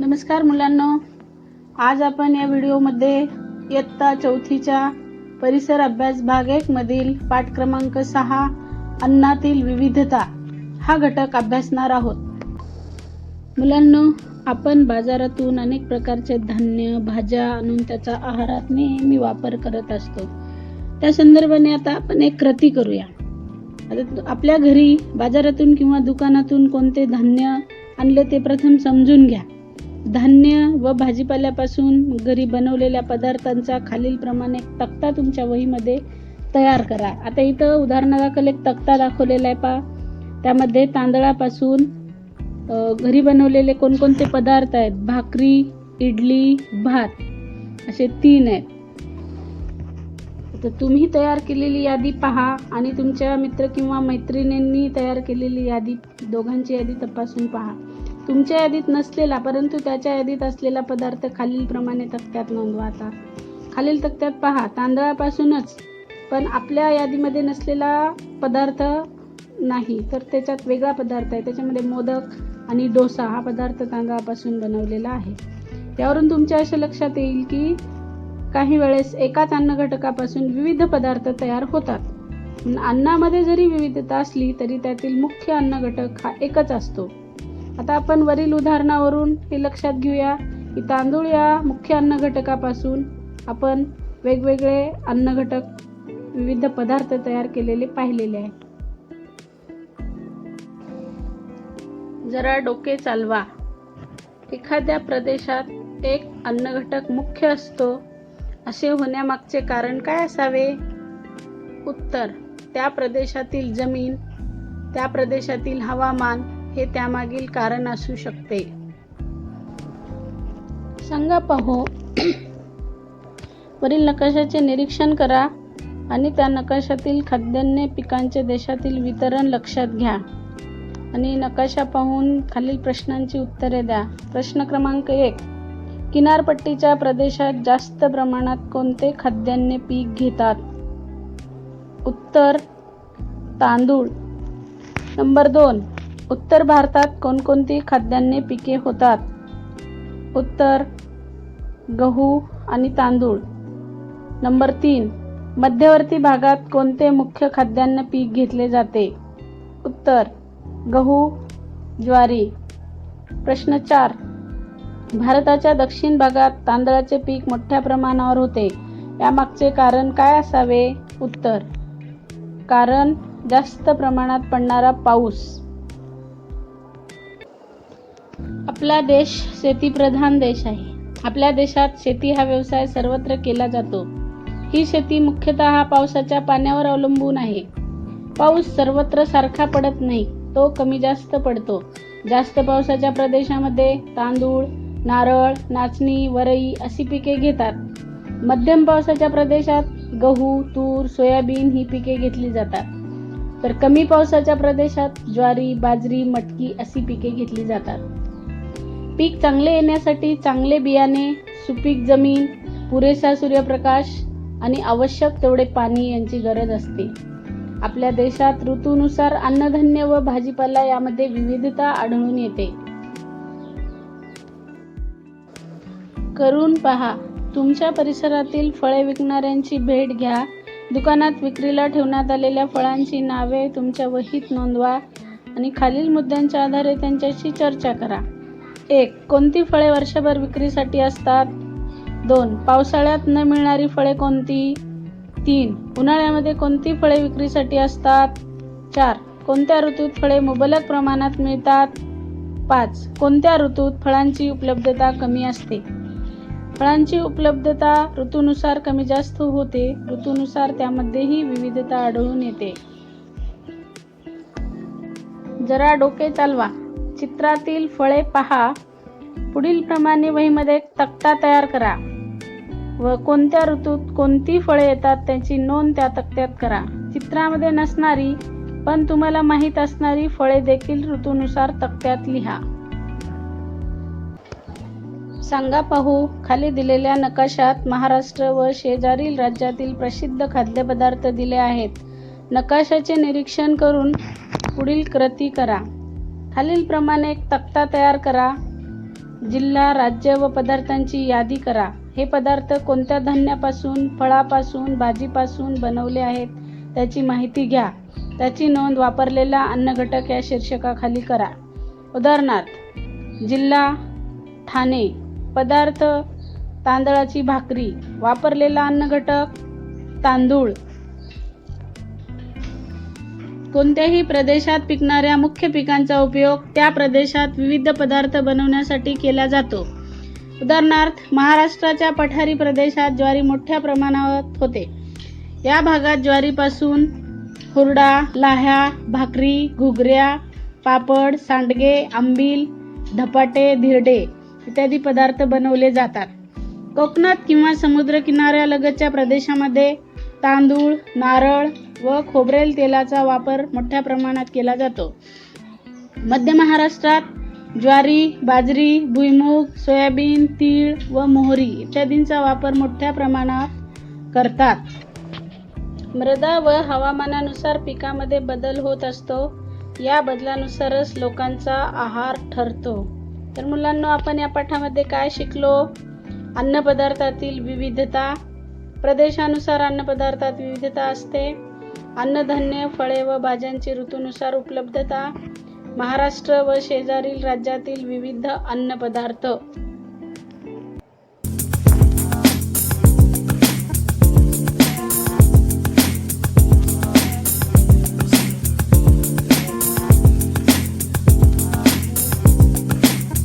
नमस्कार मुलांनो. आज आपण या व्हिडिओमध्ये इयत्ता चौथीच्या परिसर अभ्यास भाग एक मधील पाठ क्रमांक सहा अन्नातील विविधता हा घटक अभ्यासणार आहोत. मुलांनो आपण बाजारातून अनेक प्रकारचे धान्य भाज्या आणून त्याचा आहारात नेहमी वापर करत असतो. त्या संदर्भाने आता आपण एक कृती करूया. आता आपल्या घरी बाजारातून किंवा दुकानातून कोणते धान्य आणले ते प्रथम समजून घ्या. धान्य व भाजीपाल्यापासून घरी बनवलेल्या पदार्थांचा खालीलप्रमाणे तक्ता तुमच्या वहीमध्ये तयार करा. आता इथं उदाहरणादाखल एक तक्ता दाखवलेला आहे पा त्यामध्ये तांदळापासून घरी बनवलेले कोणकोणते पदार्थ आहेत? भाकरी इडली भात असे तीन आहेत. तर तुम्ही तयार केलेली यादी पहा आणि तुमच्या मित्र किंवा मैत्रिणींनी तयार केलेली यादी दोघांची यादी तपासून पहा. तुमच्या यादीत नसलेला परंतु त्याच्या यादीत असलेला पदार्थ खालीलप्रमाणे तक्त्यात नोंदवा आता. खालील तक्त्यात पहा तांदळापासूनच पण आपल्या यादीमध्ये नसलेला पदार्थ नाही तर त्याच्यात वेगळा पदार्थ आहे. त्याच्यामध्ये मोदक आणि डोसा हा पदार्थ तांदळापासून बनवलेला आहे. त्यावरून तुमच्या अशा लक्षात येईल की काही वेळेस एकाच अन्न घटकापासून विविध पदार्थ तयार होतात. अन्नामध्ये जरी विविधता असली तरी त्यातील मुख्य अन्न घटक हा एकच असतो. आता आपण वरील उदाहरणावरून हे लक्षात घेऊया की तांदूळ या मुख्य अन्न घटकापासून आपण वेगवेगळे अन्न घटक विविध पदार्थ तयार केलेले पाहिलेले आहे जरा डोके चालवा. एखाद्या प्रदेशात एक अन्न घटक मुख्य असतो असे होण्यामागचे कारण काय असावे? उत्तर त्या प्रदेशातील जमीन त्या प्रदेशातील हवामान हे त्यामागील कारण असू शकते. सांगा पाहू. वरील नकाशाचे निरीक्षण करा आणि त्या नकाशातील खाद्यान्य पिकांचे देशातील वितरण लक्षात घ्या. आणि नकाशा पाहून खालील प्रश्नांची उत्तरे द्या. प्रश्न क्रमांक एक. किनारपट्टीच्या प्रदेशात जास्त प्रमाणात कोणते खाद्यान्य पीक घेतात? उत्तर तांदूळ. नंबर दोन. उत्तर भारतात कोणकोणती खाद्यान्ने पिके होतात? उत्तर गहू आणि तांदूळ. नंबर तीन मध्यवर्ती भागात कोणते मुख्य खाद्यान्न पीक घेतले जाते? उत्तर गहू ज्वारी. प्रश्न चार भारताच्या दक्षिण भागात तांदळाचे पीक मोठ्या प्रमाणावर होते. यामागचे कारण काय असावे? उत्तर कारण जास्त प्रमाणात पडणारा पाऊस. आपला देश शेतीप्रधान देश आहे. आपल्या देशात शेती हा व्यवसाय सर्वत्र केला जातो. ही शेती मुख्यतः पावसाच्या पाण्यावर अवलंबून आहे. पाऊस सर्वत्र सारखा पडत नाही तो कमी जास्त पडतो. जास्त पावसाच्या प्रदेशामध्ये तांदूळ नारळ नाचणी वरई अशी पिके घेतात. मध्यम पावसाच्या प्रदेशात गहू तूर सोयाबीन ही पिके घेतली जातात. तर कमी पावसाच्या प्रदेशात ज्वारी बाजरी मटकी अशी पिके घेतली जातात. पीक चांगले येण्यासाठी चांगले बियाणे सुपीक जमीन पुरेसा सूर्यप्रकाश आणि आवश्यक तेवढे पाणी यांची गरज असते. आपल्या देशात ऋतूनुसार अन्नधान्य व भाजीपाला यामध्ये विविधता आढळून येते. करून पहा. तुमच्या परिसरातील फळे विकणाऱ्यांची भेट घ्या. दुकानात विक्रीला ठेवण्यात आलेल्या फळांची नावे तुमच्या वहीत नोंदवा आणि खालील मुद्द्यांच्या आधारे त्यांच्याशी चर्चा करा. एक कोणती फळे वर्षभर विक्रीसाठी असतात? दोन पावसाळ्यात न मिळणारी फळे कोणती? तीन उन्हाळ्यामध्ये कोणती फळे विक्रीसाठी असतात? चार कोणत्या ऋतूत फळे मुबलक प्रमाणात मिळतात? पाच कोणत्या ऋतूत फळांची उपलब्धता कमी असते? फळांची उपलब्धता ऋतूनुसार कमी जास्त होते ऋतूनुसार त्यामध्येही विविधता आढळून येते. जरा डोके चालवा. चित्रातील फळे पहा. पुढील प्रमाणे वहीमध्ये एक तक्ता तयार करा. व कोणत्या ऋतूत कोणती फळे येतात त्याची नोंद त्या तक्त्यात करा. चित्रामध्ये नसणारी पण तुम्हाला माहीत असणारी फळे देखील ऋतूनुसार तक्त्यात लिहा. सांगा पाहू खाली दिलेल्या नकाशात महाराष्ट्र व शेजारील राज्यातील प्रसिद्ध खाद्यपदार्थ दिले आहेत. नकाशाचे निरीक्षण करून पुढील कृती करा. खालीलप्रमाणे एक तक्ता तयार करा. जिल्हा राज्य व पदार्थांची यादी करा. हे पदार्थ कोणत्या धान्यापासून फळापासून भाजीपासून बनवले आहेत त्याची माहिती घ्या. त्याची नोंद वापरलेला अन्नघटक या शीर्षकाखाली करा. उदाहरणार्थ जिल्हा ठाणे. पदार्थ तांदळाची भाकरी. वापरलेला अन्नघटक तांदूळ. कोणत्याही प्रदेशात पिकणाऱ्या मुख्य पिकांचा उपयोग त्या प्रदेशात विविध पदार्थ बनवण्यासाठी केला जातो. उदाहरणार्थ महाराष्ट्राच्या पठारी प्रदेशात ज्वारी मोठ्या प्रमाणात होते. या भागात ज्वारीपासून हुरडा लाह्या भाकरी घुगऱ्या पापड सांडगे आंबील धपाटे धिरडे इत्यादी पदार्थ बनवले जातात. कोकणात किंवा समुद्रकिनाऱ्यालगतच्या प्रदेशामध्ये तांदूळ नारळ व खोबरेल तेलाचा वापर मोठ्या प्रमाणात केला जातो. मध्य महाराष्ट्रात ज्वारी बाजरी भुईमूग सोयाबीन तीळ व मोहरी इत्यादींचा वापर मोठ्या प्रमाणात करतात. मृदा व हवामानानुसार पिकामध्ये बदल होत असतो. या बदलानुसारच लोकांचा आहार ठरतो. तर मुलांना आपण या पाठामध्ये काय शिकलो? अन्नपदार्थातील विविधता. प्रदेशानुसार अन्नपदार्थात विविधता असते. अन्नधान्य फळे व भाज्यांची ऋतूनुसार उपलब्धता महाराष्ट्र व शेजारील राज्यातील विविध अन्नपदार्थ.